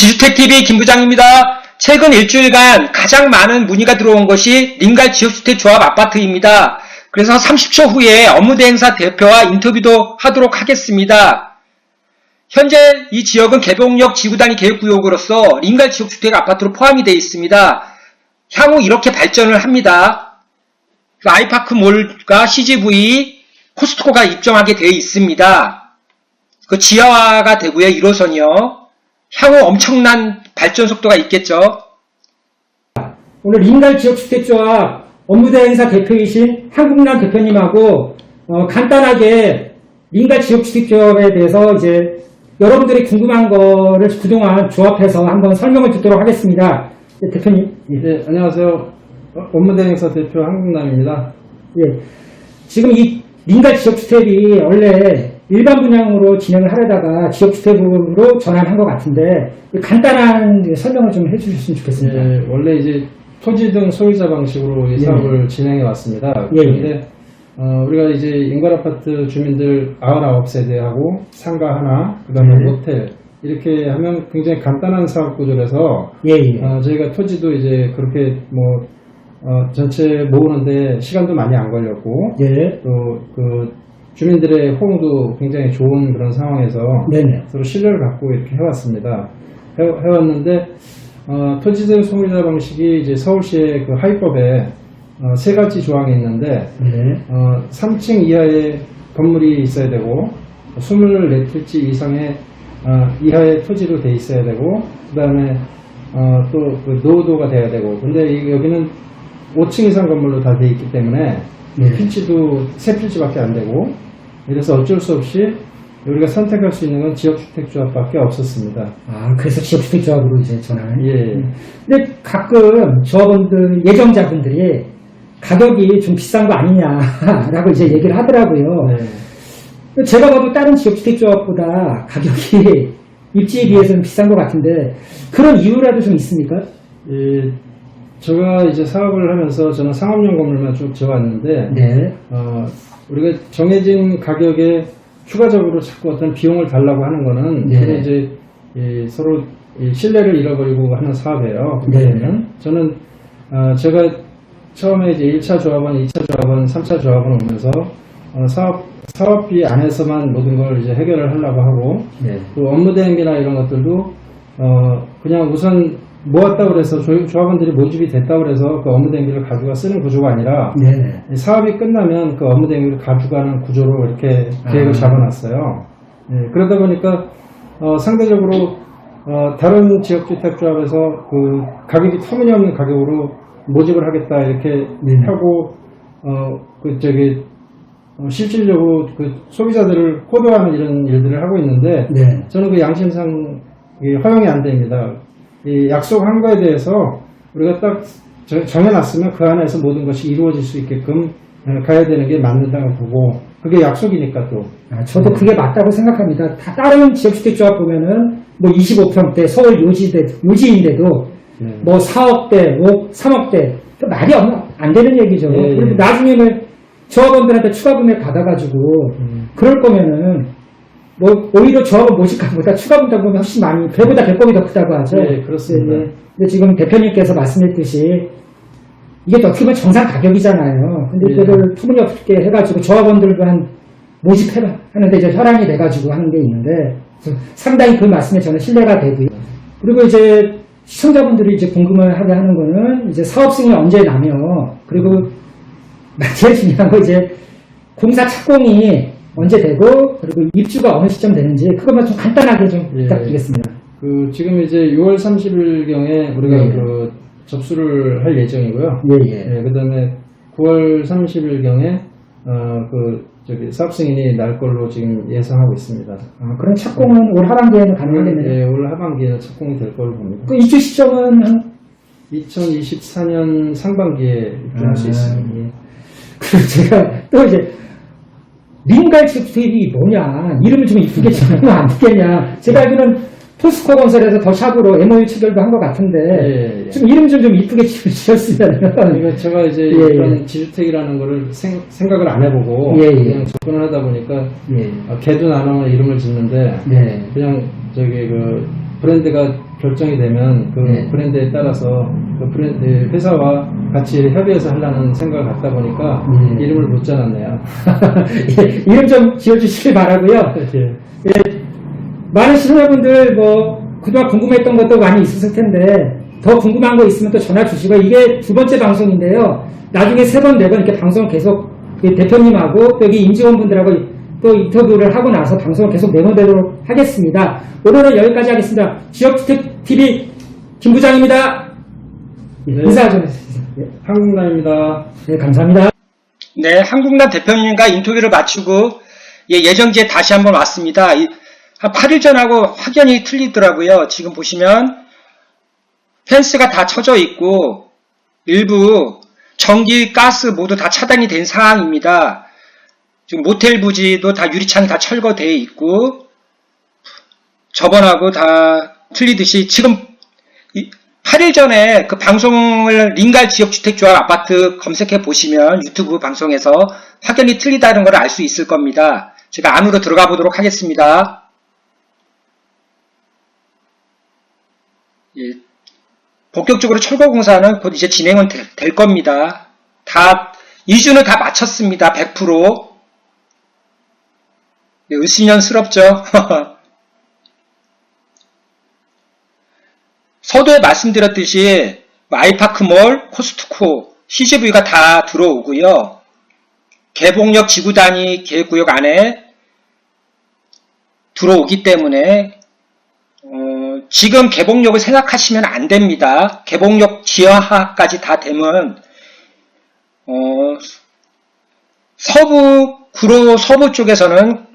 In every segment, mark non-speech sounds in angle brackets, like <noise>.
지주택TV 김부장입니다. 최근 일주일간 가장 많은 문의가 들어온 것이 링갈 지역주택 조합 아파트입니다. 그래서 30초 후에 업무대행사 대표와 인터뷰도 하도록 하겠습니다. 현재 이 지역은 개봉역 지구단위 계획구역으로서 링갈 지역주택 아파트로 포함이 되어 있습니다. 향후 이렇게 발전을 합니다. 그 아이파크몰과 CGV, 코스트코가 입점하게 되어 있습니다. 그 지하화가 되고요, 1호선이요. 향후 엄청난 발전 속도가 있겠죠. 오늘 링갈 지역주택조합 업무대행사 대표이신 한국남 대표님하고 어, 간단하게 링갈 지역주택조합에 대해서 이제 여러분들이 궁금한 거를 그동안 조합해서 한번 설명을 듣도록 하겠습니다. 네, 대표님. 예. 네, 안녕하세요. 어, 업무대행사 대표 한국남입니다. 예. 지금 이 링갈 지역주택이 원래 일반 분양으로 진행을 하려다가 지역주택으로 전환한 것 같은데 간단한 설명을 좀 해주셨으면 좋겠습니다. 예, 원래 이제 토지 등 소유자 방식으로 이 예. 사업을 진행해 왔습니다. 예, 그런데 어, 우리가 이제 인과아파트 주민들 99세대하고 상가 하나, 그 다음에 네. 모텔 이렇게 하면 굉장히 간단한 사업 구조라서 예, 예. 어, 저희가 토지도 이제 그렇게 뭐 어, 전체 모으는데 시간도 많이 안 걸렸고 예. 또그 주민들의 호응도 굉장히 좋은 그런 상황에서 네네. 서로 신뢰를 갖고 이렇게 해왔습니다. 해, 왔는데 토지등 소유자 방식이 이제 서울시의 그 하위법에 어, 세 가지 조항이 있는데 네. 어, 3층 이하의 건물이 있어야 되고 24필지 이상의 어, 이하의 토지로 돼 있어야 되고 그 다음에 어, 또그 노후도가 돼야 되고 근데 이- 여기는 5층 이상 건물로 다 돼 있기 때문에 네. 필지도 세 필지밖에 안 되고 이래서 어쩔 수 없이 우리가 선택할 수 있는 건 지역주택조합밖에 없었습니다. 아, 그래서 지역주택조합으로 이제 전환. 예. 근데 가끔 조합원들, 예정자분들이 가격이 좀 비싼 거 아니냐라고 이제 얘기를 하더라고요. 네. 제가 봐도 다른 지역주택조합보다 가격이 <laughs> 입지에 비해서는 비싼 것 같은데 그런 이유라도 좀 있습니까? 이, 제가 이제 사업을 하면서 저는 상업용 건물만 쭉 지어왔는데 네. 어, 우리가 정해진 가격에 추가적으로 자꾸 어떤 비용을 달라고 하는 거는 네. 그게 이제 이 서로 이 신뢰를 잃어버리고 하는 사업이에요. 네. 저는 어, 제가 처음에 이제 1차 조합원, 2차 조합원, 3차 조합원 오면서 어, 사업 사업비 안에서만 모든 걸 이제 해결을 하려고 하고 네. 또 업무 대행비나 이런 것들도 어 그냥 우선 모았다고 그래서 조- 조합원들이 모집이 됐다고 그래서 그 업무 대행비를 가져가 쓰는 구조가 아니라 네. 사업이 끝나면 그 업무 대행비를 가져가는 구조로 이렇게 계획을 아. 잡아놨어요. 예, 그러다 보니까 어, 상대적으로 어, 다른 지역 주택조합에서 그 가격이 터무니없는 가격으로 모집을 하겠다 이렇게 네. 하고 어, 그 저기 어, 실질적으로 그 소비자들을 호도하는 이런 일들을 하고 있는데 네. 저는 그 양심상 허용이 안 됩니다. 이 약속한 거에 대해서 우리가 딱 정- 정해놨으면 그 안에서 모든 것이 이루어질 수 있게끔 어, 가야 되는 게 맞는다고 보고 그게 약속이니까 또 아, 저도 그게 맞다고 생각합니다. 다 다른 지역주택조합 보면은 뭐 25평대 서울 요지대, 요지인데도 네. 뭐 4억대, 5, 3억대 말이 없- 안 되는 얘기죠. 예, 예. 그리고 나중에는 조합원들한테 추가 금액 받아가지고 음. 그럴 거면은 뭐 오히려 조합원 모집값보다 추가 분담금이 훨씬 많이 배보다 배꼽이 더 크다고 하죠. 예, 그렇습니다. 예, 예. 근데 지금 대표님께서 말씀했듯이 이게 또 어떻게 보면 정상 가격이잖아요. 근데 예. 이거를 터무니없게 해가지고 조합원들도 한 모집해 하는데 이제 혈안이 돼가지고 하는 게 있는데 상당히 그 말씀에 저는 신뢰가 되고요. 그리고 이제 시청자분들이 이제 궁금해하게 하는 거는 이제 사업 승인이 언제 나며 그리고 제일 중요한 거 이제 공사 착공이 언제 되고 그리고 입주가 어느 시점 되는지 그것만 좀 간단하게 좀 예. 부탁드리겠습니다. 그 지금 이제 6월 30일 경에 우리가 네. 그 접수를 할 예정이고요. 예, 예. 예, 그다음에 9월 30일 경에 어, 그 저기 사업 승인이 날 걸로 지금 예상하고 있습니다. 아, 그럼 착공은 올 하반기에는 가능하겠네요. 예, 올 하반기에 착공이 될 걸로 봅니다. 그 입주 시점은 한 2024년 상반기에 입주할 수 아, 있습니다. 예. <laughs> 그리고 제가 또 이제 링갈 주택이 뭐냐 이름을 좀 이쁘게 지으면 안 되겠냐 제가 알기로는 포스코 건설에서 더 샵으로 MOU 체결도 한 것 같은데 예, 예. 좀 이름 좀 좀 이쁘게 지- 지었으면 그러니까 제가 이제 예, 이런 예. 지주택이라는 거를 생, 생각을 안 해보고 예, 예. 그냥 접근을 하다 보니까 예. 아, 개도 나눠 이름을 짓는데 네. 그냥 저기 그 브랜드가 결정이 되면 그 네. 브랜드에 따라서 그 브랜드 회사와 같이 협의해서 하려는 생각을 갖다 보니까 네. 이름을 못 짜놨네요. 예, <laughs> 이름 좀 지어주시길 바라고요. 예. 많은 시청자분들 뭐 그동안 궁금했던 것도 많이 있었을 텐데 더 궁금한 거 있으면 또 전화 주시고 이게 두 번째 방송인데요. 나중에 세 번, 네 번 이렇게 방송 계속 그 대표님하고 또 여기 임직원분들하고 또 인터뷰를 하고 나서 방송을 계속 내보내도록 하겠습니다. 오늘은 여기까지 하겠습니다. 지역주택TV 김 부장입니다. 예, 네. 인사 좀 해주세요. 예, 한국나입니다. 네, 감사합니다. 네, 한국남 대표님과 인터뷰를 마치고 예, 예정지에 다시 한번 왔습니다. 이- 한 8일 전하고 확연히 틀리더라고요. 지금 보시면 펜스가 다 쳐져 있고 일부 전기, 가스 모두 다 차단이 된 상황입니다. 지금 모텔 부지도 다 유리창이 다 철거되어 있고 저번하고 다 틀리듯이 지금 8일 전에 그 방송을 링갈 지역주택조합 아파트 검색해 보시면 유튜브 방송에서 확연히 틀리다는 걸 알 수 있을 겁니다. 제가 안으로 들어가 보도록 하겠습니다. 예, 본격적으로 철거 공사는 곧 이제 진행은 될, 될 겁니다. 다 이주는 다 마쳤습니다. 100%. 예, 을씨년스럽죠. <laughs> 서두에 말씀드렸듯이 아이파크몰, 코스트코, CGV가 다 들어오고요. 개봉역 지구 단위 계획구역 안에 들어오기 때문에 어, 지금 개봉역을 생각하시면 안 됩니다. 개봉역 지하까지 다 되면 어, 서부 구로 서부 쪽에서는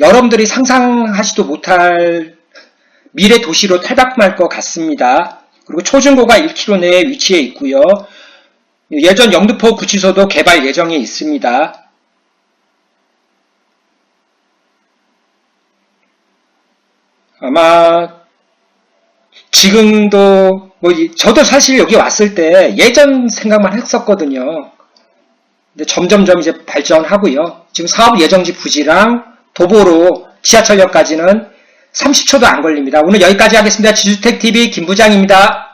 여러분들이 상상하지도 못할 미래 도시로 탈바꿈할 것 같습니다. 그리고 초중고가 1km 내에 위치해 있고요. 예전 영등포 구치소도 개발 예정에 있습니다. 아마 지금도 뭐 이- 저도 사실 여기 왔을 때 예전 생각만 했었거든요. 근데 점점점 이제 발전하고요. 지금 사업 예정지 부지랑 도보로 지하철역까지는 30초도 안 걸립니다. 오늘 여기까지 하겠습니다. 지주택TV 김부장입니다.